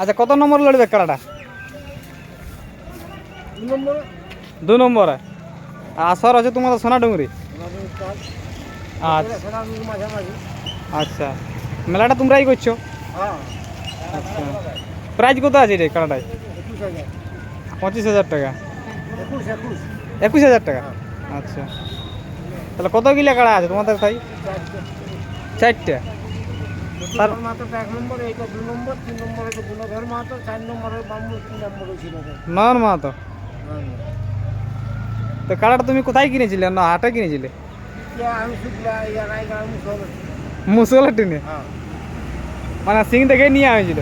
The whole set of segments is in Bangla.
আচ্ছা কত নম্বর লড়বে কাড়াটা দু নম্বরে। আসর আছে তোমাদের সোনা ডুঙ্গরি আচ্ছা। আচ্ছা। মেলাটা তোমরাই করছ? আচ্ছা। প্রাইজ কত আছে রে কাড়াটায় পঁচিশ হাজার টাকা। একুশ হাজার টাকা? আচ্ছা। তাহলে কত কিলো কাড়া আছে তোমাদের তাই চারটে। মাত্র এক নম্বর এইটা দু নম্বর তিন নম্বর হচ্ছে গুণধর মাহাতো চার নম্বরে বামুন তিন নম্বরে ছিল নয়ন মাহাতো। তো তুমি কোথায় কিনেছিলে? না হাটে কিনেছিলে? আমি শুক্লা ইয়া টিনে হ্যাঁ। মানে সিং থেকে নিয়ে হয়েছিল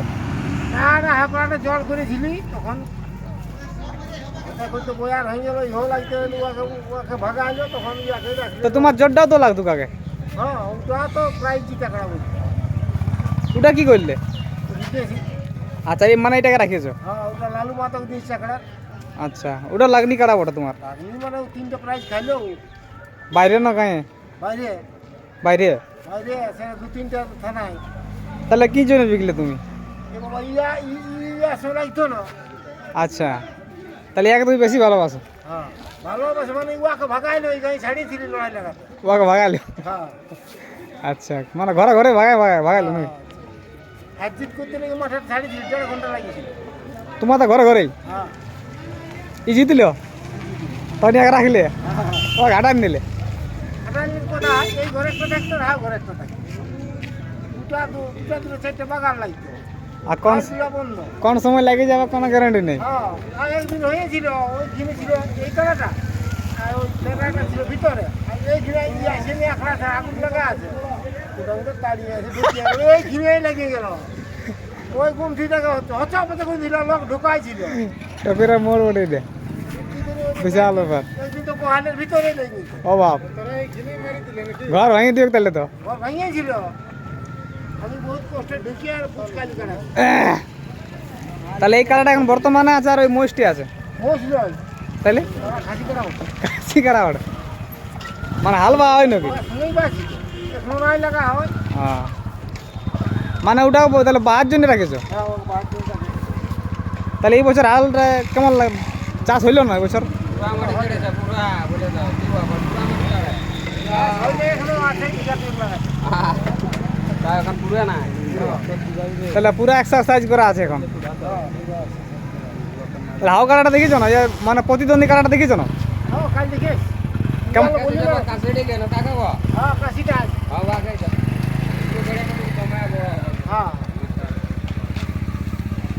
না না হাঁকড়াটা জল করেছিলি তখন তো তোমার জোরটাও তো লাগতো কাকে? হ্যাঁ ওটা তো প্রায় জিতে করা বলছে ওটা কি করলে? আচ্ছা এই মানে এটাকে রাখিয়েছো? হ্যাঁ ওটা লালু মাতাকে দিয়েছে চাকরা আচ্ছা ওটা লাগনি কাড়া ওটা তোমার? আপনি মানে তিনটে প্রাইজ খাইলো। বাইরে না কায়ে বাইরে। বাইরে? দু তিনটা থানায়। তাহলে কি জন্য বিকলে তুমি? ইয়া ইয়া না। আচ্ছা তাহলে একে তুমি বেশি ভালোবাসো? হ্যাঁ ভালোবাসে মানে ওয়াকে ভাগাইলো এই লড়াই লাগাতে হ্যাঁ। আচ্ছা মানে ঘরে ঘরে ভাগায় ভাগায় ভাগালো নাকি? জিত করতে নাকি মাঠে ছাড়িয়েছিলি দেড় ঘণ্টা লাগিয়েছিল। তোমার তো ঘরে ঘরেই? হ্যাঁ। ই জিতল? তখন একে রাখলে? ও ঘাটান নিলে? আটানির কথা এই ঘরে একটা থাকতো আর হ্যাঁ ঘরে একটা দুটা দুটা দুটো চারটে বাগান লাগতো। আর কোন সময় লাগে যাবে কোনো গ্যারান্টি নেই? হ্যাঁ একদিন হয়েছিল ওই ছিল এই তলাটা আর ওই ছিল ভিতরে। এই ঘিরে আগুন লাগা আছে। ওটা ওটা দাঁড়িয়ে আছে। এই ঘিরে লেগে গেল। ওই হচ্ছে হচ্ছে দিল লোক ঢুকাইছিল। মোড় উঠে দে। বিশাল ব্যাপার ও বাপ ঘর ভাঙি দিও তাহলে তো। ঘর ভেঙেছিল আমি বহুত কষ্টে ঢুকিয়ে আর ফুচকালি করা। তাহলে এই কালারটা এখন বর্তমানে আছে আর ওই মোষটি আছে? তাহলে? কাশি মানে হালবা হয় নাকি? হয়। মানে ওটাও ব- তাহলে বাহার জন্য রাখেছো? হ্যাঁ। তাহলে এই বছর হালটা কেমন লাগ চাষ হইল না বছর? তাহলে পুরো এক্সারসাইজ করা আছে এখন। হাও কাটাটা দেখিছো না? মানে প্রতিদ্বন্দ্বী কাটাটা দেখিছো না? কেমন হ্যাঁ কাশিটা আছে হ্যাঁ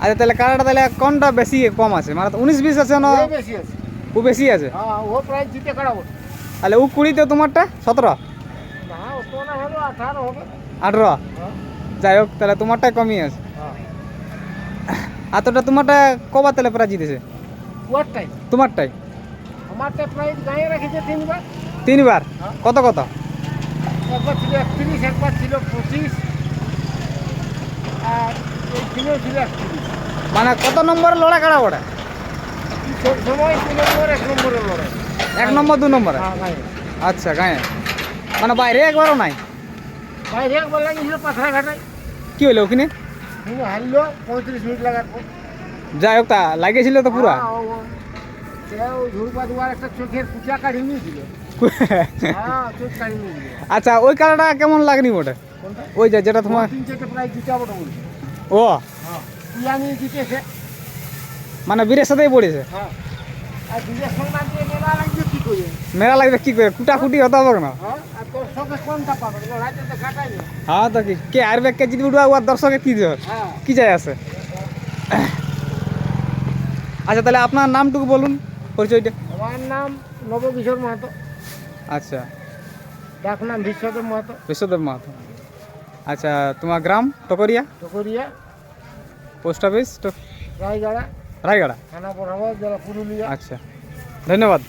আচ্ছা তাহলে কাটাটা তাহলে কোনটা বেশি কম আছে মানে উনিশ বিশ আছে না বেশি আছে ও বেশি আছে ও প্রায় জিতে করাবো তাহলে ও কুড়িতে তোমারটা সতেরো আঠারো যাই হোক তাহলে তোমারটাই কমই আছে এতটা তোমারটা কবার তাহলে প্রায় জিতেছে ওয়ারটাই তোমারটাই আমারটা প্রায় গায়ে রেখেছে তিনবার তিনবার। কত কত একবার ছিল একত্রিশ একবার ছিল পঁচিশ। আর এই দিনেও ছিল একত্রিশ। মানে কত নম্বরে লড়াই কাটা ওটা সময় দু নম্বর এক নম্বরের লড়াই। এক নম্বর দু নম্বরে? হ্যাঁ আচ্ছা গায়ে। মানে বাইরে একবারও নাই? বাইরে একবার লাগিয়েছিল পাথরা ঘাটায় কি হলো ওখানে? হারলো পঁয়ত্রিশ মিনিট লাগার পর। যাই হোক তা লাগিয়েছিল তো পুরা? হ্যাঁ, ঝুড়পা দুয়ার একটা চোখের কুচা কাঢ়ি নিয়েছিল হ্যাঁ আচ্ছা ওই কালারটা কেমন লাগনি ওটা ওই যে যেটা তোমার ও। হ্যাঁ মানে বীরের সাথেই পড়েছে? হ্যাঁ। মেলা লাগবে কি করে? কুটাকুটি হতে হবে না হ্যাঁ তো কি? কে আর ব্যাগ কে যদি উঠবা ওর দর্শকে কি কি যায় আছে? আচ্ছা তাহলে আপনার নামটুকু বলুন পরিচয়টা। আমার নাম নবকিশোর মাহাতো। আচ্ছা ডাক নাম বিশ্বদেব মাহাতো বিশ্বদেব মাহাতো আচ্ছা তোমার গ্রাম টকরিয়া টকরিয়া পোস্ট অফিস তো রায়গড়া রায়গড়া থানা বরাবর জেলা পুরুলিয়া আচ্ছা ধন্যবাদ